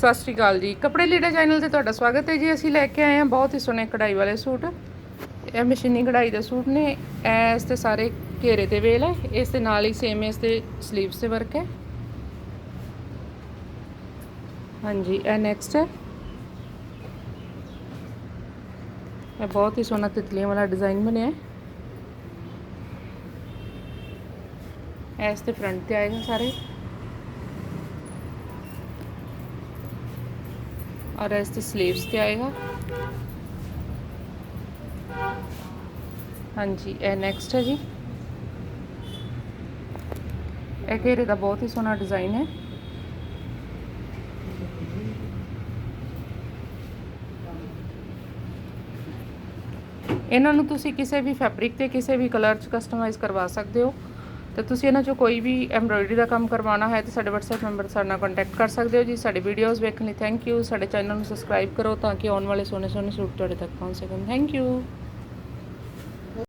ਸਤਿ ਸ਼੍ਰੀ ਅਕਾਲ ਜੀ। ਕੱਪੜੇ ਲੀੜਾ ਚੈਨਲ ਤੇ ਤੁਹਾਡਾ ਸਵਾਗਤ ਹੈ ਜੀ। ਅਸੀਂ ਲੈ ਕੇ ਆਏ ਹਾਂ ਬਹੁਤ ਹੀ ਸੋਹਣੇ ਕਢਾਈ ਵਾਲੇ ਸੂਟ। ਇਹ ਮਸ਼ੀਨੀ ਕਢਾਈ ਦੇ ਸੂਟ ਨੇ। ਇਸ ਤੇ ਸਾਰੇ ਘੇਰੇ ਤੇ ਵੇਲ ਹੈ। ਇਸ ਦੇ ਨਾਲ ਹੀ ਸੇਮ ਇਸ ਤੇ 슬ੀਵਸ ਤੇ ਵਰਕ ਹੈ। ਹਾਂਜੀ, ਇਹ ਨੈਕਸਟ ਹੈ। ਇਹ ਬਹੁਤ ਹੀ ਸੋਹਣਾ ਤਿਤਲੀਆਂ ਵਾਲਾ ਡਿਜ਼ਾਈਨ ਬਣਿਆ ਹੈ। ਇਸ ਤੇ ਫਰੰਟ ਤੇ ਆਏਗਾ ਸਾਰੇ। ਔਰ ਇਸ ਤੇ 슬ੀਵਸ ਤੇ ਆਏਗਾ ਹਾਂਜੀ ਇਹ ਨੈਕਸਟ ਹੈ ਜੀ ਇਹ ਘੇਰੇ ਦਾ ਬਹੁਤ ਹੀ ਸੋਹਣਾ ਡਿਜ਼ਾਈਨ ਹੈ ਇਹਨਾਂ ਨੂੰ ਤੁਸੀਂ ਕਿਸੇ ਵੀ ਫੈਬਰਿਕ ਤੇ ਕਿਸੇ ਵੀ ਕਲਰ 'ਚ ਕਸਟਮਾਈਜ਼ ਕਰਵਾ ਸਕਦੇ ਹੋ ਤੇ ਤੁਸੀਂ ਇਹਨਾਂ 'ਚੋਂ ਕੋਈ ਵੀ ਐਮਬ੍ਰੋਇਡਰੀ ਦਾ ਕੰਮ ਕਰਵਾਉਣਾ ਹੈ ਤੇ ਸਾਡੇ WhatsApp ਨੰਬਰ ਸਾਡੇ ਨਾਲ ਕੰਟੈਕਟ ਕਰ ਸਕਦੇ ਹੋ ਜੀ। ਸਾਡੀ ਵੀਡੀਓਜ਼ ਵੇਖਣ ਲਈ ਥੈਂਕ ਯੂ ਸਾਡੇ ਚੈਨਲ ਨੂੰ ਸਬਸਕ੍ਰਾਈਬ ਕਰੋ ਤਾਂ ਕਿ ਆਉਣ ਵਾਲੇ ਸੋਹਣੇ ਸੋਹਣੇ ਸੂਟ ਤੁਹਾਡੇ ਤੱਕ ਪਹੁੰਚ ਸਕਣ। Thank you